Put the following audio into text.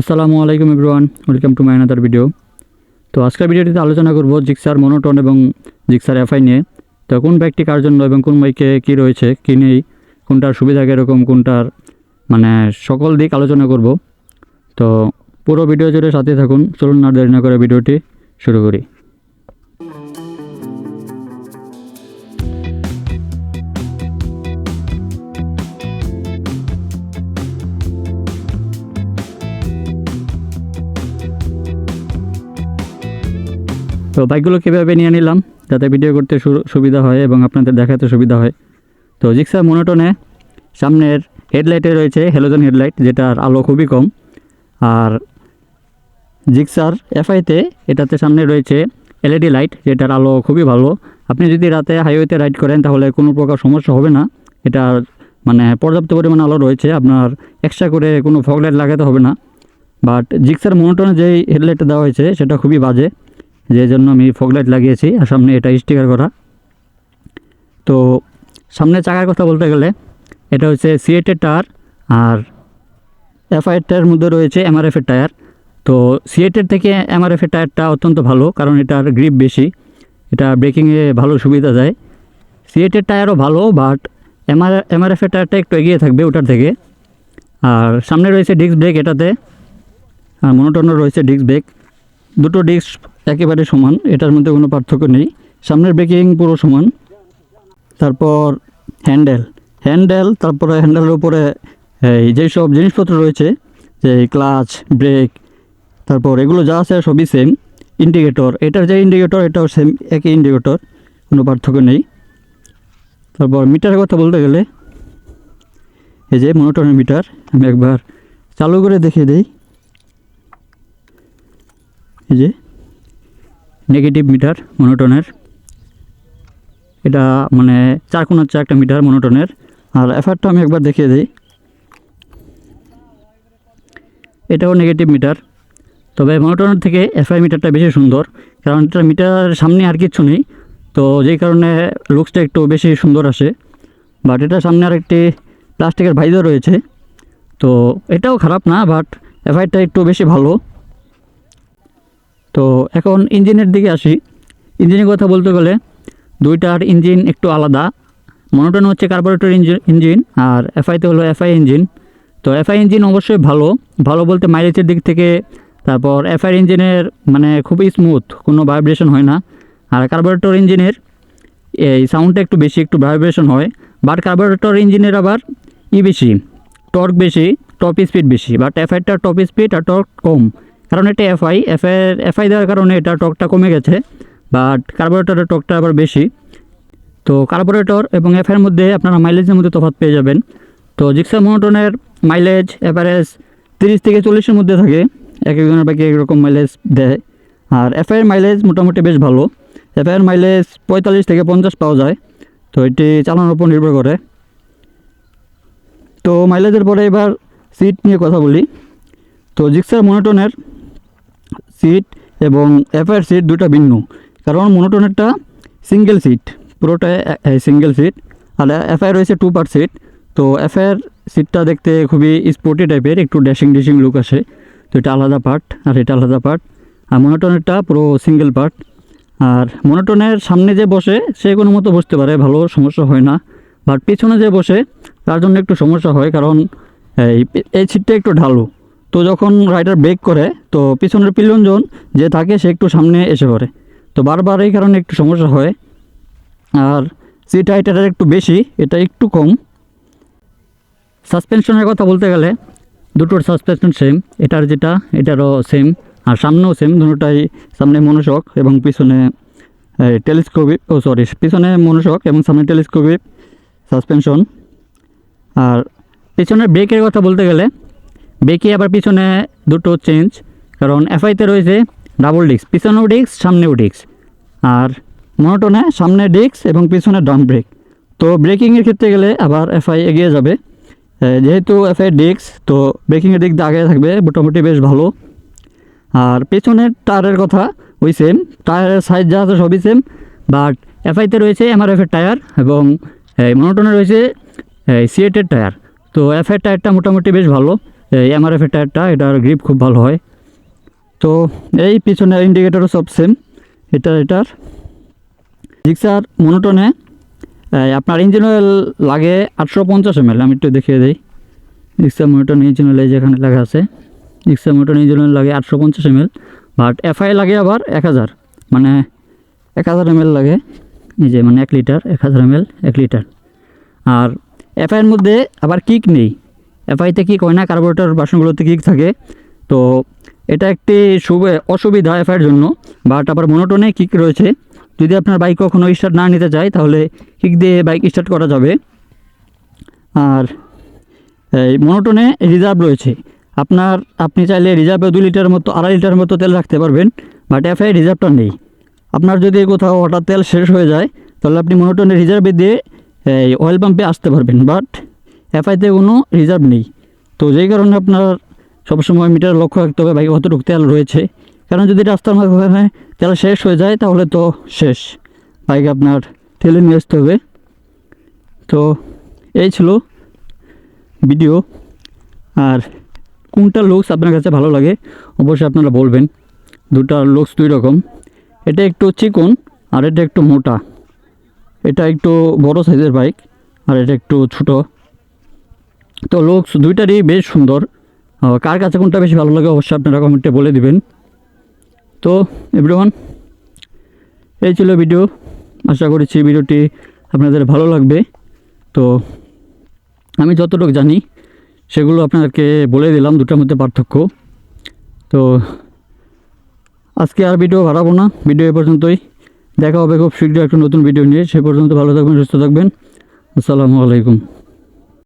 আসসালামু আলাইকুম everyone, welcome to my another video তো আজকের ভিডিওটিতে আলোচনা করব জিক্সার মনোটন এবং জিক্সার এফআই নিয়ে। তো কোন বাইকটি কার জন্য এবং কোন বাইকে কী রয়েছে, কী নেই, কোনটার সুবিধা কীরকম, কোনটার মানে সকল দিক আলোচনা করব। তো পুরো ভিডিও জুড়ে সাথে থাকুন, চলুন না দেরি না করে ভিডিওটি শুরু করি। তো বাইকগুলো কীভাবে নিয়ে নিলাম যাতে ভিডিও করতে সুবিধা হয় এবং আপনাদের দেখাতে সুবিধা হয়? তো জিক্সার মনোটনে সামনের হেডলাইটে রয়েছে হ্যালোজেন হেডলাইট, যেটার আলো খুবই কম। আর জিক্সার এফআইতে এটাতে সামনে রয়েছে এলইডি লাইট, যেটার আলো খুবই ভালো। আপনি যদি রাতে হাইওয়েতে রাইড করেন, তাহলে কোনো প্রকার সমস্যা হবে না। এটার মানে পর্যাপ্ত পরিমাণ আলো রয়েছে, আপনার এক্সট্রা করে কোনো ফগ লাইট লাগাতে হবে না। বাট জিক্সার মনোটনে যেই হেডলাইটটা দেওয়া হয়েছে, সেটা খুবই বাজে। যে জন্য আমি ফগ লাইট লাগিয়েছি আর সামনে এটা স্টিকার করা। তো সামনে চাকার কথা বলতে গেলে, এটা হচ্ছে সিএটের টায়ার আর এফআইয়ের টায়ার মধ্যে রয়েছে এমআরএফের টায়ার। তো সিএটের থেকে এমআরএফের টায়ারটা অত্যন্ত ভালো, কারণ এটার গ্রিপ বেশি, এটা ব্রেকিংয়ে ভালো সুবিধা দেয়। সিএটের টায়ারও ভালো বাট এমআর এমআরএফের টায়ারটা একটু এগিয়ে থাকবে ওটার থেকে। আর সামনে রয়েছে ডিস্ক ব্রেক এটাতে, আর মনোটনও রয়েছে ডিস্ক ব্রেক দুটো ডিস্ক একেবারে সমান, এটার মধ্যে কোনো পার্থক্য নেই। সামনের ব্রেকিং পুরো সমান। তারপর হ্যান্ডেল হ্যান্ডেল তারপরে হ্যান্ডেলের উপরে এই যেই সব জিনিসপত্র রয়েছে, যে ক্লাচ ব্রেক তারপর এগুলো যা আছে সবই সেম ইন্ডিকেটর এটার যে ইন্ডিকেটর এটাও সেম একই ইন্ডিকেটর কোনো পার্থক্য নেই। তারপর মিটারের কথা বলতে গেলে, এই যে মনোটনের মিটার আমি একবার চালু করে দেখিয়ে দিই। এই যে নেগেটিভ মিটার মনোটনের এটা মানে চার কোন হচ্ছে একটা মিটার মনোটনের আর এফারটা আমি একবার দেখিয়ে দিই। এটাও নেগেটিভ মিটার তবে মনোটনের থেকে এফআই মিটারটা বেশি সুন্দর। কারণ এটা মিটার সামনে আর কিচ্ছু নেই। তো যেই কারণে লুকসটা একটু বেশি সুন্দর আসে। বাট এটার সামনে আর একটি প্লাস্টিকের ভাইজার রয়েছে। তো এটাও খারাপ না বাট এফআইটা একটু বেশি ভালো। তো এখন ইঞ্জিনের দিকে আসি। ইঞ্জিনের কথা বলতে গেলে দুইটার ইঞ্জিন একটু আলাদা। মনোটন হচ্ছে কার্বোরেটর ইঞ্জিন ইঞ্জিন আর এফআইতে হলো এফআই ইঞ্জিন। তো এফআই ইঞ্জিন অবশ্যই ভালো। ভালো বলতে মাইলেজের দিক থেকে তারপর এফআই ইঞ্জিনের মানে খুবই স্মুথ কোনো ভাইব্রেশন হয় না। আর কার্বোরেটর ইঞ্জিনের এই সাউন্ডটা একটু বেশি, একটু ভাইব্রেশন হয়। বাট কার্বোরেটর ইঞ্জিনের আবার ই বেশি টর্ক বেশি টপ স্পিড বেশি। বাট এফআইটা টপ স্পিড আর টর্ক কম। কারণ এটা এফআই এফআই এফআই দেওয়ার কারণে এটা টকটা কমে গেছে বাট কার্বোরেটরের টকটা আবার বেশি। তো কার্বোরেটর এবং এফআইয়ের মধ্যে আপনারা মাইলেজের মধ্যে তফাৎ পেয়ে যাবেন। তো জিক্সার মনোটনের মাইলেজ অ্যাভারেজ তিরিশ থেকে চল্লিশের মধ্যে থাকে এক একজনের বাকি একরকম মাইলেজ দেয়। আর এফআইয়ের মাইলেজ মোটামুটি বেশ ভালো। এফআইয়ের মাইলেজ পঁয়তাল্লিশ থেকে পঞ্চাশ পাওয়া যায়, তো এটি চালানোর উপর নির্ভর করে। তো মাইলেজের পরে এবার সিট নিয়ে কথা বলি। তো জিক্সার মনোটনের সিট এবং এফআইয়ের সিট দুটা ভিন্ন। কারণ মনোটনেরটা সিঙ্গেল সিট পুরোটা সিঙ্গেল সিট আর এফআই রয়েছে টু পার্ট সিট তো এফআইয়ের সিটটা দেখতে খুবই স্পোর্টি টাইপের একটু ড্যাশিং ড্যাশিং লুক আসে। তো এটা আলাদা পার্ট আর এটা আলাদা পার্ট আর মনোটনেরটা পুরো সিঙ্গেল পার্ট আর মনোটনের সামনে যে বসে, সে কোনো মতো বসতে পারে, ভালো সমস্যা হয় না। বাট পিছনে যে বসে, তার জন্য একটু সমস্যা হয়, কারণ এই সিটটা একটু ঢালু। তো যখন রাইডার ব্রেক করে, তো পিছনের পিলনজন যে থাকে সে একটু সামনে এসে পড়ে। তো বারবার এই কারণে একটু সমস্যা হয়। আর সিট হাইট এটার একটু বেশি, এটা একটু কম। সাসপেনশনের কথা বলতে গেলে, দুটোর সাসপেনশন সেম এটার যেটা, এটারও সেম আর সামনেও সেম দুটোটাই সামনে মনোশক এবং পিছনে টেলিস্কোপিক ও সরি পিছনে মনোশক এবং সামনে টেলিস্কোপিক সাসপেনশন। আর পিছনের ব্রেকের কথা বলতে গেলে ব্রেকে আবার পিছনে দুটো চেঞ্জ, কারণ এফআইতে রয়েছে ডাবল ডিস্ক পিছনেও ডিস্ক সামনেও ডিস্ক আর মনোটনে সামনে ডিস্ক এবং পিছনে ডাম ব্রেক তো ব্রেকিংয়ের ক্ষেত্রে গেলে আবার এফআই এগিয়ে যাবে। যেহেতু এফআই ডিস্ক তো ব্রেকিংয়ের দিক দিয়ে আগে থাকবে, মোটামুটি বেশ ভালো। আর পেছনের টায়ারের কথা, ওই সেম টায়ারের সাইজ যা আছে সবই সেম বাট এফআইতে রয়েছে এমআরএফের টায়ার এবং মনোটনে রয়েছে সিএটের টায়ার তো এফআই টায়ারটা মোটামুটি বেশ ভালো। এমআরএফের টায়ারটা, এটার গ্রিপ খুব ভালো হয়। তো এই পিছনের ইন্ডিকেটরও সব সেম এটা, এটার। জিক্সার মনোটনে আপনার ইঞ্জিন অয়েল লাগে আটশো পঞ্চাশ এমএল আমি একটু দেখিয়ে দিই। জিক্সার মনোটন ইঞ্জিন অয়েল এই যেখানে লেখা আছে জিক্সার মনোটন ইঞ্জিন অয়েল লাগে আটশো পঞ্চাশ এমএল বাট এফআই লাগে আবার এক হাজার। মানে এক হাজার এমএল লাগে, এই যে মানে এক লিটার, এক হাজার এমএল এক লিটার। আর এফআইয়ের মধ্যে আবার কিক নেই। এফআইতে কিক হয় না কার্বোরেটর বাসনগুলোতে কিক থাকে? তো এটা একটি সুবে- অসুবিধা এফআইয়ের জন্য বাট আবার মনোটনে কিক রয়েছে। যদি আপনার বাইক কখনো স্টার্ট না নিতে চায়, তাহলে কিক দিয়ে বাইক স্টার্ট করা যাবে। আর এই মনোটনে রিজার্ভ রয়েছে। আপনার, আপনি চাইলে রিজার্ভে দু লিটার মতো, আড়াই লিটার মতো তেল রাখতে পারবেন বাট এফআই রিজার্ভটা নেই। আপনার যদি কোথাও হঠাৎ তেল শেষ হয়ে যায়, তাহলে আপনি মনোটনে রিজার্ভে দিয়ে এই অয়েল পাম্পে আসতে পারবেন বাট এফআইতে কোনো রিজার্ভ নেই। তো যেই কারণে আপনার সবসময় মিটার লক্ষ্য রাখতে হবে বাইকে কতটুকু তেল রয়েছে। কারণ যদি রাস্তার মাঝখানে তেল শেষ হয়ে যায়, তাহলে তো শেষ। বাইক আপনার তেলে নিয়ে আসতে হবে। তো এই ছিল ভিডিও আর কোনটা লুকস আপনার কাছে ভালো লাগে, অবশ্যই আপনারা বলবেন। দুটা লুকস দুই রকম। এটা একটু চিকন, আর এটা একটু মোটা। এটা একটু বড় সাইজের বাইক আর এটা একটু ছোট। তো লুকস দুইটারই বেশ সুন্দর। কার কাছে কোনটা বেশি ভালো লাগে অবশ্যই আপনারা কমেন্টে বলে দিবেন। তো এভরিওয়ান এই ছিল ভিডিও আশা করছি ভিডিওটি আপনাদের ভালো লাগবে। তো, আমি যতটুকু জানি, সেগুলো আপনাদেরকে বলে দিলাম, দুটার মধ্যে পার্থক্য। তো, আজকে আর ভিডিও বাড়াবো না। ভিডিও এ পর্যন্তই। দেখা হবে খুব শীঘ্রই একটা নতুন ভিডিও নিয়ে। সে পর্যন্ত ভালো থাকবেন, সুস্থ থাকবেন। আসসালামু আলাইকুম।